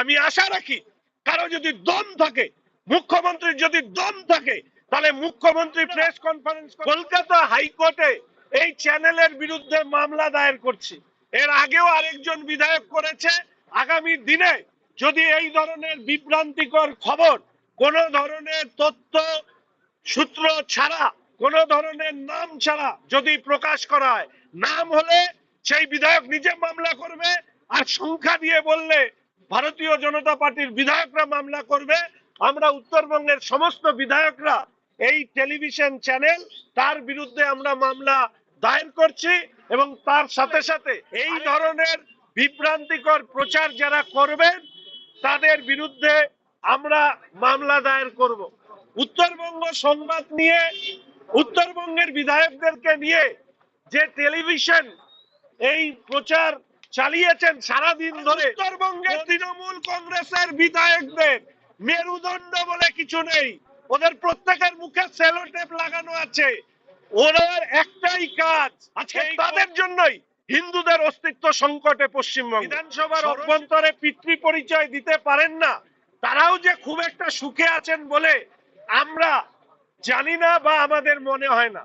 আমি আশা রাখি কারও যদি দম থাকে, মুখ্যমন্ত্রীর যদি দম থাকে, তাহলে মুখ্যমন্ত্রী প্রেস কনফারেন্স কলকাতা হাইকোর্টে এই চ্যানেলের বিরুদ্ধে মামলা দায়ের করছি। এর আগেও আরেকজন বিধায়ক করেছে, আগামী দিনে যদি এই ধরনের বিভ্রান্তিকর খবর কোন ধরনের তথ্য সূত্র ছাড়া, কোন ধরনের নাম ছাড়া যদি প্রকাশ করা হয়, নাম হলে সেই বিধায়ক নিজে মামলা করবে আর সংখ্যা দিয়ে বললে ভারতীয় জনতা পার্টির বিধায়করা মামলা করবে আমরা উত্তরবঙ্গের সমস্ত বিধায়করা এই টেলিভিশন চ্যানেল তার বিরুদ্ধে আমরা মামলা দায়ের করছি এবং তার সাথে সাথে এই ধরনের বিভ্রান্তিকর প্রচার যারা করবেন তাদের বিরুদ্ধে আমরা মামলা দায়ের করব। উত্তরবঙ্গ সংবাদ নিয়ে উত্তরবঙ্গের বিধায়কদেরকে নিয়ে যে টেলিভিশন এই প্রচার চালিয়েছেন সারাদিন ধরে। উত্তরবঙ্গের তৃণমূল কংগ্রেসের বিধায়কদের মেরুদণ্ড বলে কিছু নেই। ওদের প্রত্যেকের মুখে সেলো টেপ লাগানো আছে। ওদের একটাই কাজ আজকে তাদের জন্যই হিন্দুদের অস্তিত্ব সংকটে পশ্চিমবঙ্গ। বিধানসভার অভ্যন্তরে পিতৃ পরিচয় দিতে পারেন না। তারাও যে খুব একটা সুখে আছেন বলে আমরা জানি না বা আমাদের মনে হয় না।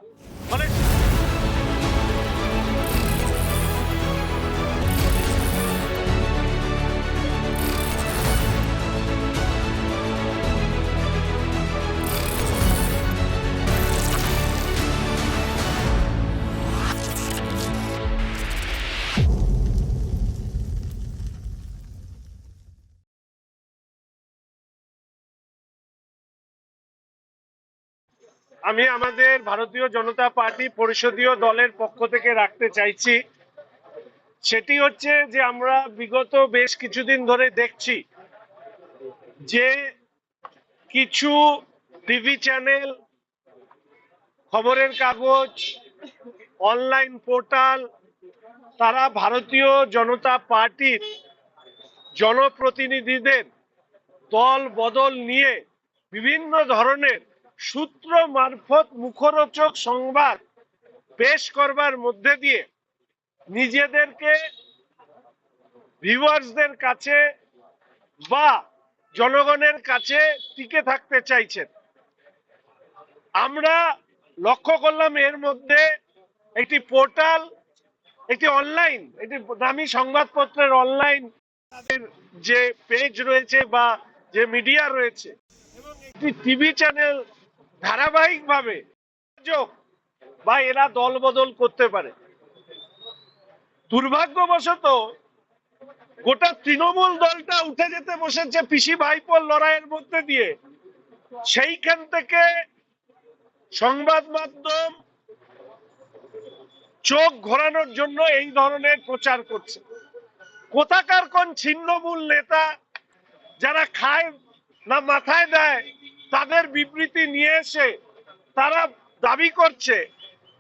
আমি আমাদের ভারতীয় জনতা পার্টি পরিষদীয় দলের পক্ষ থেকে রাখতে চাইছি। সেটি হচ্ছে যে আমরা বিগত বেশ কিছুদিন ধরে দেখছি যে কিছু টিভি চ্যানেল, খবরের কাগজ, অনলাইন পোর্টাল, তারা ভারতীয় জনতা পার্টির জনপ্রতিনিধিদের দল বদল নিয়ে বিভিন্ন ধরনের সূত্র মারফত মুখরোচক সংবাদ পেশ করবার মধ্যে দিয়ে নিজেদেরকে ভিউয়ার্সদের কাছে বা জনগণের কাছে টিকে থাকতে চাইছেন। আমরা লক্ষ্য করলাম এর মধ্যে একটি পোর্টাল, একটি অনলাইন, একটি দামি সংবাদপত্রের অনলাইন তাদের যে পেজ রয়েছে বা যে মিডিয়া রয়েছে, এবং একটি টিভি চ্যানেল ধারাবাহিকভাবে বা এরা দল বদল করতে পারে। দুর্ভাগ্যবশত গোটা তৃণমূল দলটা উঠে যেতে বসেছে পিসি ভাইপোর লড়াইয়ের মধ্যে দিয়ে। সেইখান থেকে সংবাদ মাধ্যম চোখ ঘোরানোর জন্য এই ধরনের প্রচার করছে। কোথাকার কোন ছিন্নমূল নেতা যারা খায় না মাথায় দেয় তাদের বিবৃতি নিয়ে এসে তারা দাবি করছে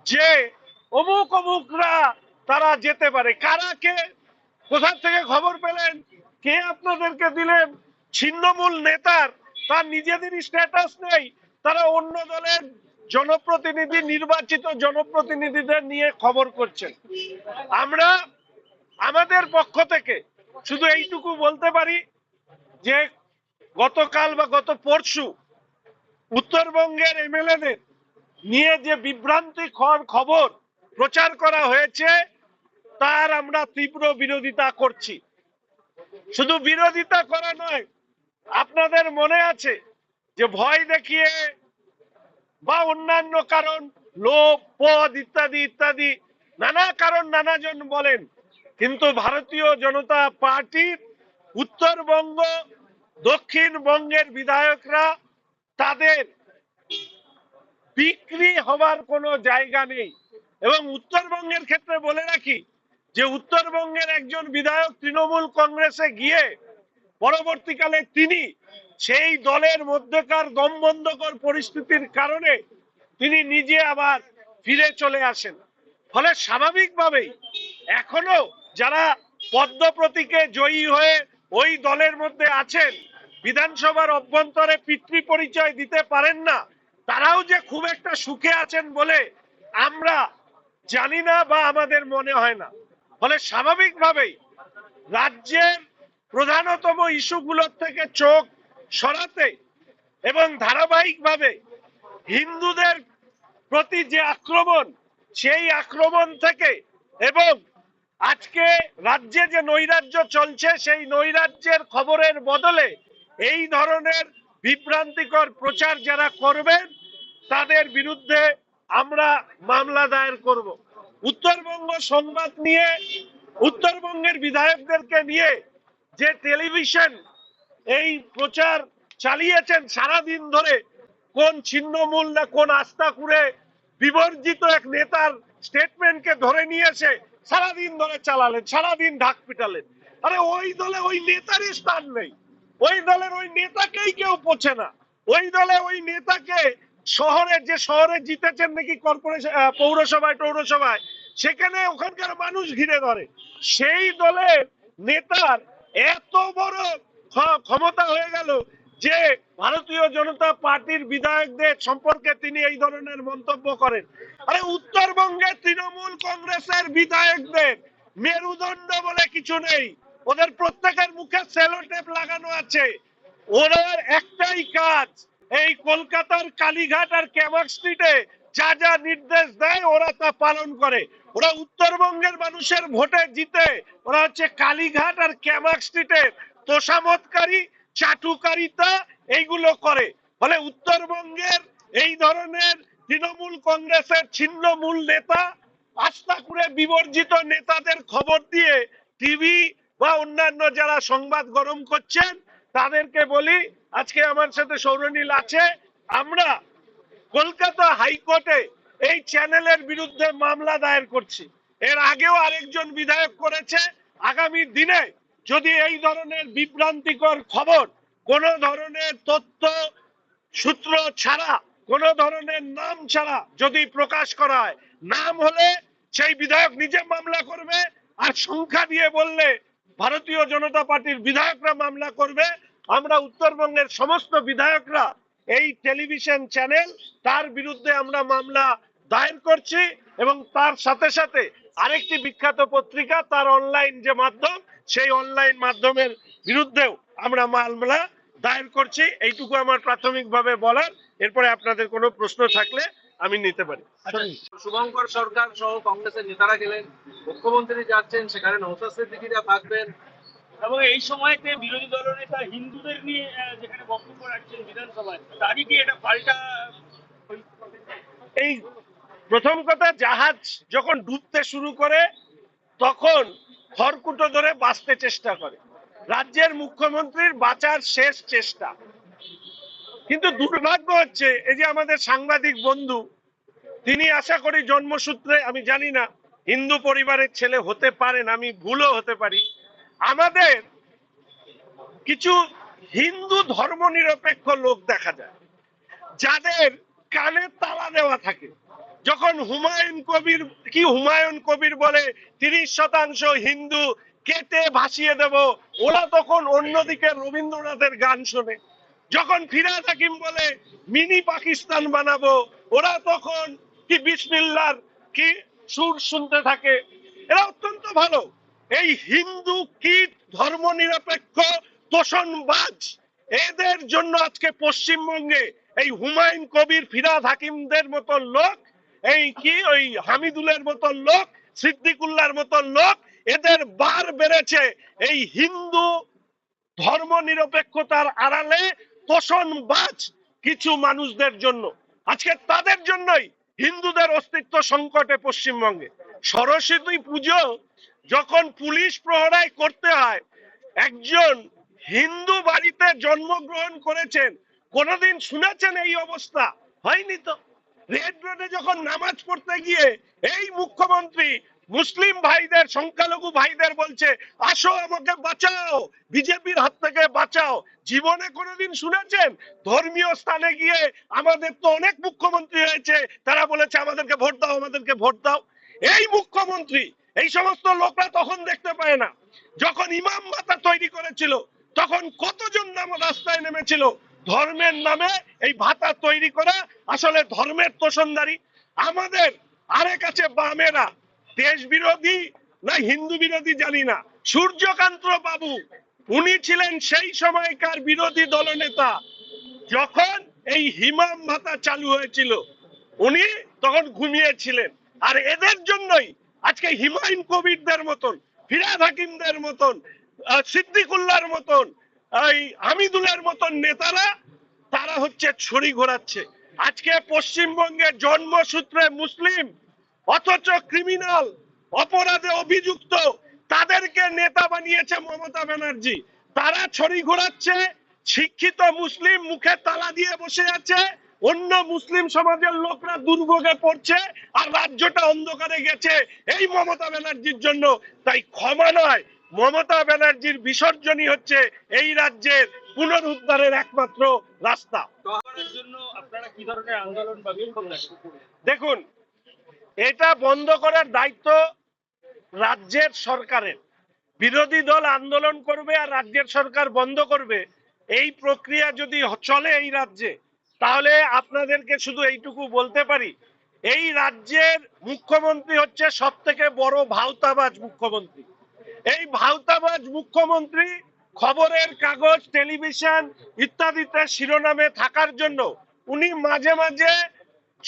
যে অমুক অমুকরা তারা যেতে পারে। কারা কে কোথা থেকে খবর পেলেন, কে আপনাদেরকে দিলেন, ছিন্নমূল নেতার, তার নিজেদেরই স্ট্যাটাস নেই। তারা অন্য দলের জনপ্রতিনিধি, নির্বাচিত জনপ্রতিনিধিদের নিয়ে খবর করছেন। আমরা আমাদের পক্ষ থেকে শুধু এইটুকু বলতে পারি যে গতকাল বা গত পরশু উত্তরবঙ্গের এমএলএদের নিয়ে যে বিভ্রান্তিকর খবর প্রচার করা হয়েছে, তার আমরা তীব্র বিরোধিতা করছি। শুধু বিরোধিতা করা নয়, আপনাদের মনে আছে যে ভয় দেখিয়ে বা অন্যান্য কারণ, লোভ, পদ ইত্যাদি ইত্যাদি, নানা কারণ নানাজন বলেন, কিন্তু ভারতীয় জনতা পার্টির উত্তরবঙ্গ, দক্ষিণবঙ্গের বিধায়করা তাদের বিক্রি হওয়ার কোনো জায়গা নেই। এবং উত্তরবঙ্গের ক্ষেত্রে বলে রাখি যে, উত্তরবঙ্গের একজন বিধায়ক তৃণমূল কংগ্রেসে গিয়ে পরবর্তীকালে তিনি সেই দলের মধ্যেকার দমবন্ধকর পরিস্থিতির কারণে তিনি নিজে আবার ফিরে চলে আসেন। ফলে স্বাভাবিকভাবেই এখনও যারা পদ্ম প্রতীকে জয়ী হয়ে ওই দলের মধ্যে আছেন বিধানসভার অভ্যন্তরে পিতৃ পরিচয় দিতে পারেন না, তারাও যে খুব একটা সুখে আছেন বলে আমরা জানি না বা আমাদের মনে হয় না। ফলে স্বাভাবিকভাবেই রাজ্যের প্রধানতম ইস্যুগুলোর থেকে চোখ সরাতে এবং ধারাবাহিকভাবে হিন্দুদের প্রতি যে আক্রমণ, সেই আক্রমণ থেকে এবং আজকে রাজ্যে যে নৈরাজ্য চলছে, সেই নৈরাজ্যের খবরের বদলে এই ধরনের বিভ্রান্তিকর প্রচার যারা করবেন তাদের বিরুদ্ধে আমরা মামলা দায়ের করব। উত্তরবঙ্গ সংবাদ নিয়ে, উত্তরবঙ্গের বিধায়কদেরকে নিয়ে যে টেলিভিশন এই প্রচার চালিয়েছেন সারা দিন ধরে, কোন ছিন্নমূল না কোন আস্থা করে বিবর্জিত এক নেতার স্টেটমেন্টকে ধরে নিয়ে এসে সারাদিন ধরে চালালেন, সারাদিন ঢাক পিটালেন। আরে ওই দলে ওই নেতারই স্থান নেই। ওই দলের ওই নেতাকেই কেউ পোছে না। ওই দলে ওই নেতাকে শহরে, যে শহরে জিতেছেন নাকি কর্পোরেশন পৌরসভায়, টৌরসভায়, সেখানে ওখানকার মানুষ ঘিরে ধরে। সেই দলের নেতার এত বড় ক্ষমতা হয়ে গেল যে ভারতীয় জনতা পার্টির বিধায়কদের সম্পর্কে তিনি এই ধরনের মন্তব্য করেন। আরে উত্তরবঙ্গে তৃণমূল কংগ্রেসের বিধায়কদের মেরুদণ্ড বলে কিছু নেই। ওদের প্রত্যেকের মুখে সেলো টেপ লাগানো আছে। ওনার একটাই কাজ, এই কলকাতার কালীঘাট আর ক্যামাক স্ট্রিটে যা যা নির্দেশ দেয়, ওরা তা পালন করে। ওরা উত্তরবঙ্গের মানুষের ভোটে জিতে। ওরা হচ্ছে কালীঘাট আর ক্যামাক স্ট্রিটের তোষামতকারী, চাটুকারিতা, এইগুলো করে। ফলে উত্তরবঙ্গের এই ধরনের তৃণমূল কংগ্রেসের ছিন্নমূল নেতা আস্থা করে বিবর্জিত নেতাদের খবর দিয়ে টিভি বা অন্যান্য যারা সংবাদ গরম করছেন, তাদেরকে বলি, আজকে আমার সাথে সৌরনীল আছে। আমরা কলকাতা হাইকোর্টে এই চ্যানেলের বিরুদ্ধে মামলা দায়ের করছি। এর আগেও আরেকজন বিধায়ক করেছে। আগামী দিনে যদি এই ধরনের বিভ্রান্তিকর খবর কোন ধরনের তথ্য, সূত্র ছাড়া, কোন ধরনের নাম ছাড়া যদি প্রকাশ করা হয়, নাম হলে সেই বিধায়ক নিজে মামলা করবে আর সংখ্যা দিয়ে বললে ভারতীয় জনতা পার্টির বিধায়করা মামলা করবে, আমরা উত্তরবঙ্গের সমস্ত বিধায়করা এই টেলিভিশন চ্যানেল, তার বিরুদ্ধে আমরা মামলা দায়ের করছি এবং তার সাথে সাথে আরেকটি বিখ্যাত পত্রিকা, তার অনলাইন যে মাধ্যম, সেই অনলাইন মাধ্যমের বিরুদ্ধেও আমরা মামলা দায়ের করছি। এইটুকু আমার প্রাথমিকভাবে বলার। এরপরে আপনাদের কোনো প্রশ্ন থাকলে আমি নিতে পারি। শুভঙ্কর সরকার সহ কংগ্রেসের নেতারা গেলেন মুখ্যমন্ত্রী যাচ্ছেন সেখানে নৌসাদ সিদ্দিকিরা থাকবেন এবং এই সময়তে বিরোধী দলনেতা হিন্দুদের নিয়ে যেখানে বক্তব্য রাখছেন বিধানসভায় তারই কি এটা পাল্টা এই প্রথম কথা জাহাজ যখন ডুবতে শুরু করে তখন খড়কুটো ধরে বাঁচতে চেষ্টা করে। রাজ্যের মুখ্যমন্ত্রীর বাঁচার শেষ চেষ্টা। কিন্তু দুর্ভাগ্য হচ্ছে, এই যে আমাদের সাংবাদিক বন্ধু, তিনি আশা করি জন্মসূত্রে, আমি জানি না, হিন্দু পরিবারের ছেলে হতে পারেন, আমি ভুলও হতে পারি। আমাদের কিছু হিন্দু ধর্মনিরপেক্ষ লোক দেখা যায়, যাদের কানে তালা দেওয়া থাকে। যখন হুমায়ুন কবির, কি হুমায়ুন কবির বলে, তিরিশ শতাংশ হিন্দু কেটে ভাসিয়ে দেব, ওরা তখন অন্যদিকে রবীন্দ্রনাথের গান শোনে। যখন ফিরাজ হাকিম বলে মিনি পাকিস্তান বানাবো, ওরা তখন কি বিসমিল্লার কি সুর শুনতে থাকে? এরা অত্যন্ত ভালো। এই হিন্দু কীট ধর্মনিরপেক্ষ তোষণবাজ, এদের জন্য আজকে পশ্চিমবঙ্গে এই হুমায়ুন কবির ফিরাজ হাকিমদের মতো লোক, এই কি ওই হামিদুলের মতো লোক, সিদ্দিকুল্লার মতো লোক, এদের বার বেড়েছে এই হিন্দু ধর্ম নিরপেক্ষতার আড়ালে তোষণবাজ কিছু মানুষদের জন্য। আজকে তাদের জন্যই হিন্দুদের অস্তিত্ব সংকটে পশ্চিমবঙ্গে। সরস্বতী পুজো যখন পুলিশ প্রহরায় করতে হয়, একজন হিন্দু বাড়িতে জন্মগ্রহণ করেছেন, কোনোদিন শুনেছেন এই অবস্থা? হয়নি তো। রেড রোডে যখন নামাজ পড়তে গিয়ে এই মুখ্যমন্ত্রী মুসলিম ভাইদের, সংখ্যালঘু ভাইদের বলছে, আসো আমাকে বাঁচাও, বিজেপির হাত থেকে বাঁচাও। জীবনে কোনোদিন শুনেছেন? ধর্মীয় স্থানে গিয়ে আমাদের তো অনেক মুখ্যমন্ত্রী হয়েছে, তারা বলেছে, আমাদেরকে ভোট দাও, আমাদেরকে ভোট দাও। এই মুখ্যমন্ত্রী, এই সমস্ত লোকরা তখন দেখতে পায় না। যখন ইমাম মাতা তৈরি করেছিল, তখন কতজন নাম রাস্তায় নেমেছিল? ধর্মের নামে এই ভাতা তৈরি করা আসলে ধর্মের তোষণদারি। আমাদের আরেক আছে বামেরা দেশ বিরোধী না হিন্দু বিরোধী জানি না। সূর্যকান্ত বাবু উনি ছিলেন সেই সময়কার বিরোধী দলনেতা যখন এই হিমাম ভাতা চালু হয়েছিল উনি তখন ঘুমিয়েছিলেন। আর এদের জন্যই আজকে হিমায়ুন কবিরদের মতন ফিরাদ হাকিমদের মতন আহ, সিদ্দিকুল্লাহর মতন এই হামিদুলের মতন নেতারা তারা হচ্ছে ছড়ি ঘোরাচ্ছে। আজকে পশ্চিমবঙ্গে জন্মসূত্রে মুসলিম অথচ ক্রিমিনাল অপরাধে অভিযুক্ত তাদেরকে নেতা বানিয়েছে মমতা ব্যানার্জি। তারা ছড়ি ঘোরাচ্ছে শিক্ষিত মুসলিম মুখে তালা দিয়ে বসে আছে অন্য মুসলিম সমাজের লোকরা দুর্ভোগে পড়ছে আর রাজ্যটা অন্ধকারে গেছে এই মমতা ব্যানার্জির জন্য। তাই ক্ষমা নয় মমতা ব্যানার্জির বিসর্জনই হচ্ছে এই রাজ্যের পুনরুদ্ধারের একমাত্র রাস্তা। জন্য আপনারা কি ধরনের আন্দোলন বা বিক্ষোভ দেখুন এটা বন্ধ করার দায়িত্ব রাজ্যের সরকারের। বিরোধী দল আন্দোলন করবে আর রাজ্যের সরকার বন্ধ করবে। এই প্রক্রিয়া যদি চলে এই রাজ্যে, তাহলে আপনাদেরকে শুধু এইটুকু বলতে পারি, এই রাজ্যের মুখ্যমন্ত্রী হচ্ছে সব থেকে বড় ভাওতাবাজ মুখ্যমন্ত্রী। এই ভাওতাবাজ মুখ্যমন্ত্রী খবরের কাগজ, টেলিভিশন ইত্যাদিতে শিরোনামে থাকার জন্য উনি মাঝে মাঝে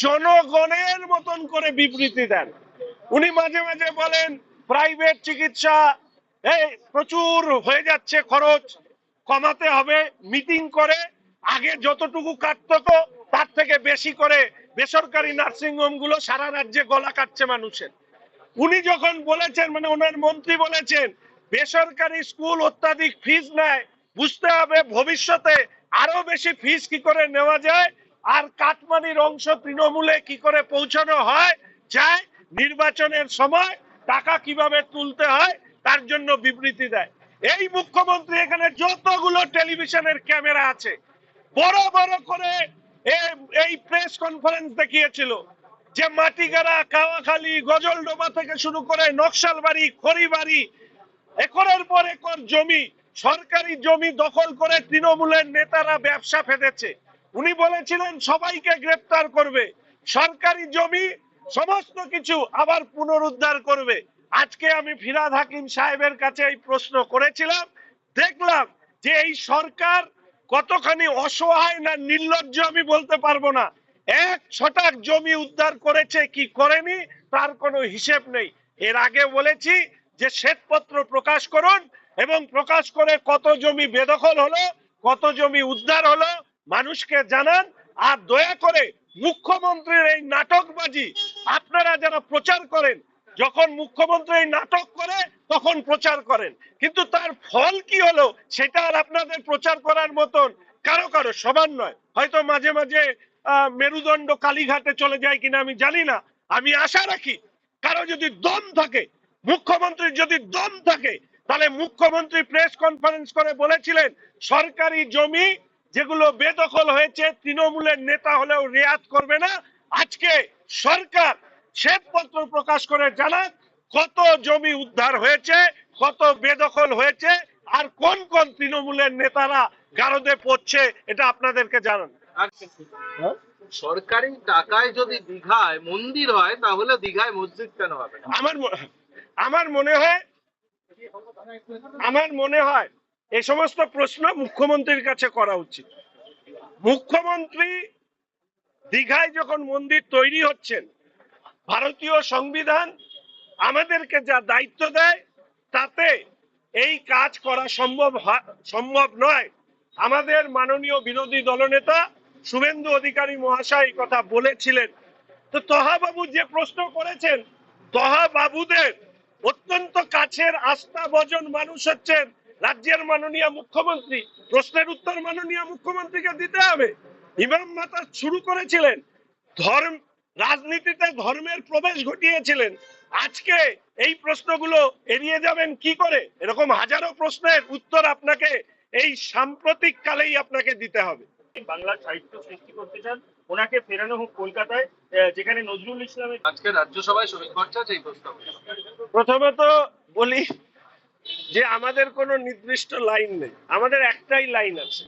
জনগণের মতন করে বিবৃতি দেন। উনি মাঝে মাঝে বলেন প্রাইভেট চিকিৎসা, এই প্রচুর হয়ে যাচ্ছে খরচ, কমাতে হবে মিটিং করে, আগে যতটুকু কাটতো তার থেকে বেশি করে বেসরকারি নার্সিং হোমগুলো সারা রাজ্যে গলা কাটছে মানুষের। উনি যখন বলেছেন মানে ওনার মন্ত্রী বলেছেন, বেসরকারি স্কুল অত্যাধিক ফিস নেয়, বুঝতে হবে ভবিষ্যতে আরও বেশি ফিস কি করে নেওয়া যায় আর কাটমানির অংশ তৃণমূলে কি করে পৌঁছানো হয়? যায় নির্বাচনের সময় টাকা কীভাবে তুলতে হয়? তার জন্য বিবৃতি দেয়। এই মুখ্যমন্ত্রী এখানে যতগুলো টেলিভিশনের ক্যামেরা আছে, বড় বড় করে এই প্রেস কনফারেন্স দেখিয়েছিল যে মাটিগাড়া, কাওয়াখালী, গজলডোবা থেকে শুরু করে নকশালবাড়ি, খড়িবাড়ি, একরের পর একর জমি, সরকারি জমি দখল করে তৃণমূলের নেতারা ব্যবসা ফেদেছে। উনি বলেছিলেন, সবাইকে গ্রেপ্তার করবে। সরকারি জমি, সমস্ত কিছু আবার পুনরুদ্ধার করবে। আজকে আমি ফিরাদ হাকিম সাহেবের কাছে এই প্রশ্ন করেছিলাম। দেখলাম যে এই সরকার কতখানি অসহায় না নির্লজ্জ আমি বলতে পারব না। এক ছটাক জমি উদ্ধার করেছে, কি করেনি তার কোনো হিসেব নেই। এর আগে বলেছি যে শ্বেতপত্র প্রকাশ করুন এবং প্রকাশ করে কত জমি বেদখল হলো, কত জমি উদ্ধার হলো মানুষকে জানান আর দয়া করে মুখ্যমন্ত্রীর এই নাটকবাজি আপনারা যারা প্রচার করেন, যখন মুখ্যমন্ত্রী এই নাটক করে, তখন প্রচার করেন। কিন্তু তার ফল কি হলো, সেটা আর আপনাদের প্রচার করার মতন কারও কারও, সবার নয়। হয়তো মাঝে মাঝে মেরুদণ্ড কালীঘাটে চলে যায় কিনা আমি জানি না। আমি আশা রাখি, কারও যদি দম থাকে, মুখ্যমন্ত্রীর যদি দম থাকে, তাহলে মুখ্যমন্ত্রী প্রেস কনফারেন্স করে বলেছিলেন, সরকারি জমি যেগুলো বেদখল হয়েছে তৃণমূলের নেতা হলেও রেয়াত করবে না। আজকে সরকার শ্বেতপত্র প্রকাশ করে জানান কত জমি উদ্ধার হয়েছে কত বেদখল হয়েছে আর কোন কোন তৃণমূলের নেতারা গারদে পড়ছে এটা আপনাদেরকে জানান। সরকারি টাকায় যদি দীঘায় মন্দির হয় তাহলে দীঘায় মসজিদ কেন হবে আমার আমার মনে হয় আমার মনে হয় এই সমস্ত প্রশ্ন মুখ্যমন্ত্রীর কাছে করা উচিত। মুখ্যমন্ত্রী দীঘায় যখন মন্দির তৈরি হচ্ছেন, ভারতীয় সংবিধান আমাদেরকে যা দায়িত্ব দেয়, তাতে এই কাজ করা সম্ভব সম্ভব নয়। আমাদের মাননীয় বিরোধী দলনেতা শুভেন্দু অধিকারী মহাশয় কথা বলেছিলেন। তো তহাবাবু যে প্রশ্ন করেছেন তহা বাবুদের অত্যন্ত কাছের আস্থা ভজন মানুষ হচ্ছেন রাজ্যের মাননীয় মুখ্যমন্ত্রী প্রশ্নের উত্তর মাননীয় মুখ্যমন্ত্রীকে দিতে হবে। ইমাম মাতা শুরু করেছিলেন। ধর্ম রাজনীতিতে ধর্মের প্রবেশ ঘটিয়েছিলেন। আজকে এই প্রশ্নগুলো এড়িয়ে যাবেন কি করে? এরকম হাজারো প্রশ্নের উত্তর আপনাকে এই সাম্প্রতিক কালেই আপনাকে দিতে হবে। বাংলা সাহিত্য সৃষ্টি করতে চান ওনাকে ফেরানো হোক কলকাতায় যেখানে নজরুল ইসলামের আজকে রাজ্যসভায় আছে এই প্রস্তাব। প্রথমত বলি যে আমাদের কোনো নির্দিষ্ট লাইন নেই। আমাদের একটাই লাইন আছে।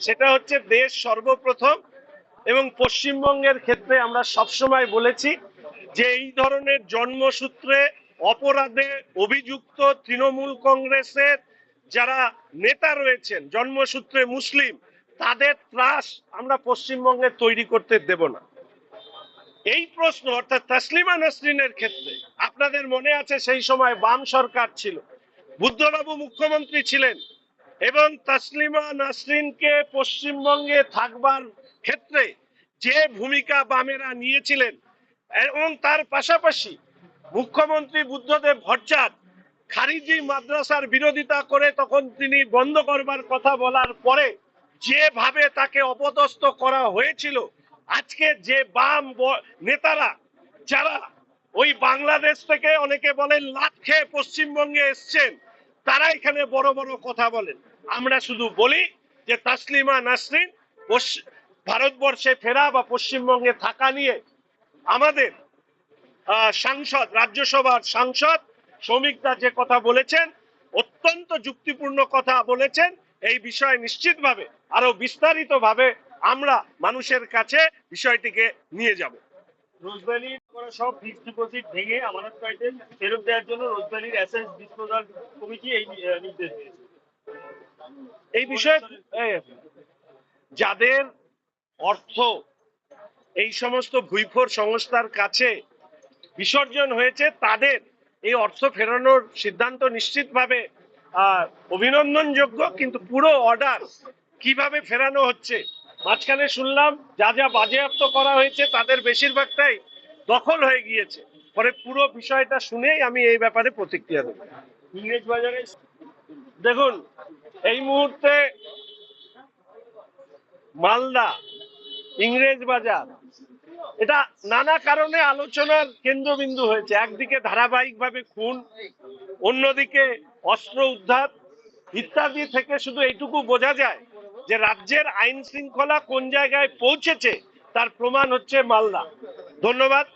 সেটা হচ্ছে দেশ সর্বপ্রথম এবং পশ্চিমবঙ্গের ক্ষেত্রে আমরা সবসময় বলেছি যে এই ধরনের জন্মসূত্রে অপরাধে অভিযুক্ত তৃণমূল কংগ্রেসের যারা নেতা রয়েছেন, জন্মসূত্রে মুসলিম, তাদের ত্রাস আমরা পশ্চিমবঙ্গে তৈরি করতে দেব না। এই প্রশ্ন, অর্থাৎ তাসলিমা নাসরিনের ক্ষেত্রে আপনাদের মনে আছে সেই সময় বাম সরকার ছিল। বুদ্ধবাবু মুখ্যমন্ত্রী ছিলেন এবং তাসলিমা নাসরিনকে পশ্চিমবঙ্গে থাকবার ক্ষেত্রে যে ভূমিকা বামেরা নিয়েছিলেন, এবং তার পাশাপাশি মুখ্যমন্ত্রী বুদ্ধদেব ভট্টাচার্য খারিজি মাদ্রাসার বিরোধিতা করে তখন তিনি বন্ধ করবার কথা বলার পরে যেভাবে তাকে অপদস্থ করা হয়েছিল, আজকে যে বাম নেতারা যারা ওই বাংলাদেশ থেকে অনেকে বলেন লাট খেয়ে পশ্চিমবঙ্গে এসছেন তারা এখানে বড় বড় কথা বলেন। আমরা শুধু বলি যে তাসলিমা নাসরিন ভারতবর্ষে ফেরা বা পশ্চিমবঙ্গে থাকা নিয়ে আমাদের সাংসদ, রাজ্যসভার সাংসদ শ্রমিকদা যে কথা বলেছেন, অত্যন্ত যুক্তিপূর্ণ কথা বলেছেন, এই বিষয়ে নিশ্চিতভাবে আরও বিস্তারিতভাবে আমরা মানুষের কাছে বিষয়টিকে নিয়ে যাব। রোজভ্যালির করা সব ফিক্সড ডিপোজিট ভেঙে আমানত কার্ডে ফেরত দেওয়ার জন্য রোজভ্যালির অ্যাসেস ডিসপোজাল কমিটি এই নির্দেশ দিয়েছে। এই বিষয়ে যাদের অর্থ এই সমস্ত ভুইফোর সংস্থার কাছে বিসর্জন হয়েছে, তাদের এই অর্থ ফেরানোর সিদ্ধান্ত নিশ্চিতভাবে অভিনন্দনযোগ্য, কিন্তু পুরো অর্ডার কীভাবে ফেরানো হচ্ছে মাঝখানে শুনলাম, যা যা বাজেয়াপ্ত করা হয়েছে তাদের বেশিরভাগটাই দখল হয়ে গিয়েছে। পরে পুরো বিষয়টা শুনেই আমি এই ব্যাপারে প্রতিক্রিয়া দেবো। ইংরেজ বাজারে দেখুন, এই মুহূর্তে মালদা, ইংরেজ বাজার, এটা নানা কারণে আলোচনার কেন্দ্রবিন্দু হয়েছে। একদিকে ধারাবাহিকভাবে খুন, অন্যদিকে অস্ত্র উদ্ধার, ইত্যাদি থেকে শুধু এইটুকু বোঝা যায় যে রাজ্যের আইন শৃঙ্খলা কোন জায়গায় পৌঁছেছে তার প্রমাণ হচ্ছে মালদা। ধন্যবাদ।